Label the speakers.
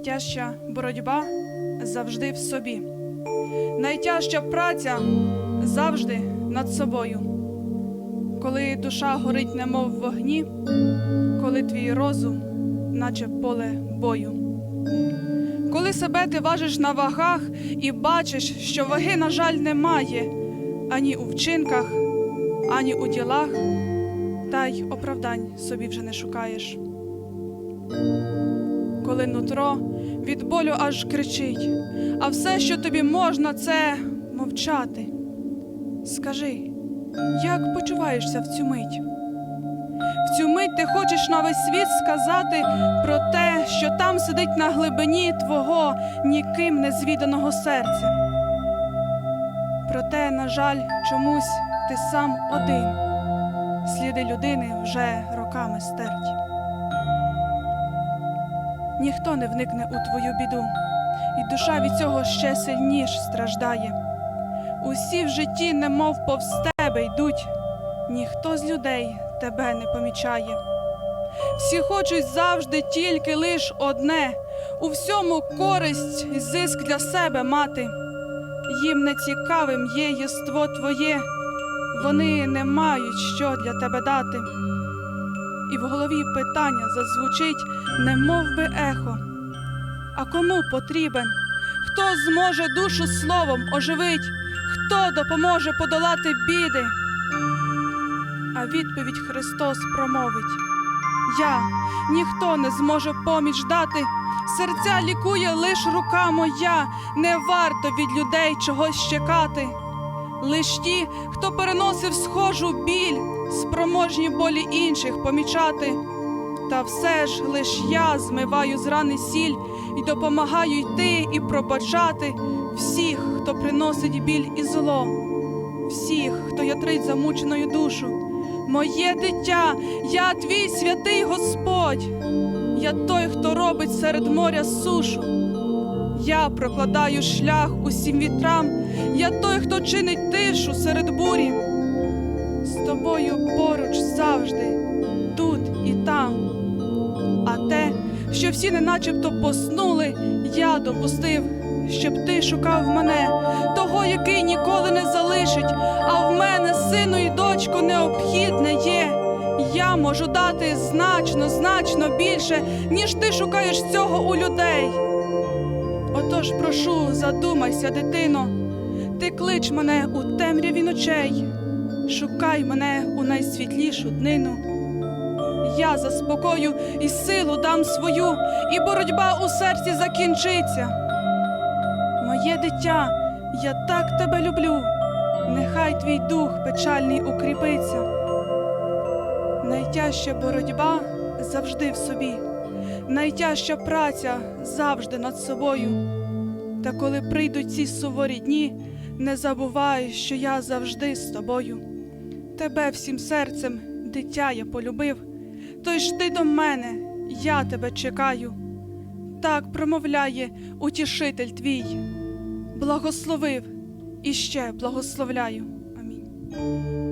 Speaker 1: Найтяжча боротьба завжди в собі. Найтяжча праця завжди над собою. Коли душа горить, немов в вогні, коли твій розум, наче поле бою. Коли себе ти важиш на вагах і бачиш, що ваги, на жаль, немає ані у вчинках, ані у ділах, та й оправдань собі вже не шукаєш. Коли нутро від болю аж кричить, а все, що тобі можна, це мовчати. Скажи, як почуваєшся в цю мить? В цю мить ти хочеш на весь світ сказати про те, що там сидить на глибині твого ніким не звіданого серця. Проте, на жаль, чомусь ти сам один. Сліди людини вже роками стерті. Ніхто не вникне у твою біду, і душа від цього ще сильніш страждає. Усі в житті, немов повз тебе йдуть, ніхто з людей тебе не помічає. Всі хочуть завжди тільки лиш одне у всьому користь і зиск для себе мати. Їм не цікавим є єство твоє, вони не мають що для тебе дати. І в голові питання зазвучить, немов би ехо. А кому потрібен? Хто зможе душу словом оживить? Хто допоможе подолати біди? А відповідь Христос промовить: Я ніхто не зможе поміч дати. Серця лікує лиш рука моя, не варто від людей чогось чекати. Лиш ті, хто переносив схожу біль, спроможні болі інших помічати. Та все ж лиш я змиваю з рани сіль і допомагаю йти і пробачати всіх, хто приносить біль і зло, всіх, хто ятрить замученою душу. Моє дитя, я твій святий Господь, я той, хто робить серед моря сушу. Я прокладаю шлях усім вітрам, я той, хто чинить тишу серед бурі. З тобою поруч завжди, тут і там. А те, що всі не начебто поснули, я допустив, щоб ти шукав мене, того, який ніколи не залишить, а в мене, сину і дочко, необхідне є. Я можу дати значно, значно більше, ніж ти шукаєш цього у людей. Отож, прошу, задумайся, дитино, ти клич мене у темряві ночей, шукай мене у найсвітлішу днину. Я заспокою і силу дам свою, і боротьба у серці закінчиться. Моє дитя, я так тебе люблю, нехай твій дух печальний укріпиться. Найтяжча боротьба завжди в собі, найтяжча праця завжди над собою. Та коли прийдуть ці суворі дні, не забувай, що я завжди з тобою. Тебе всім серцем, дитя, я полюбив. то ж ти до мене, я тебе чекаю. Так промовляє утішитель твій. Благословив і ще благословляю. Амінь.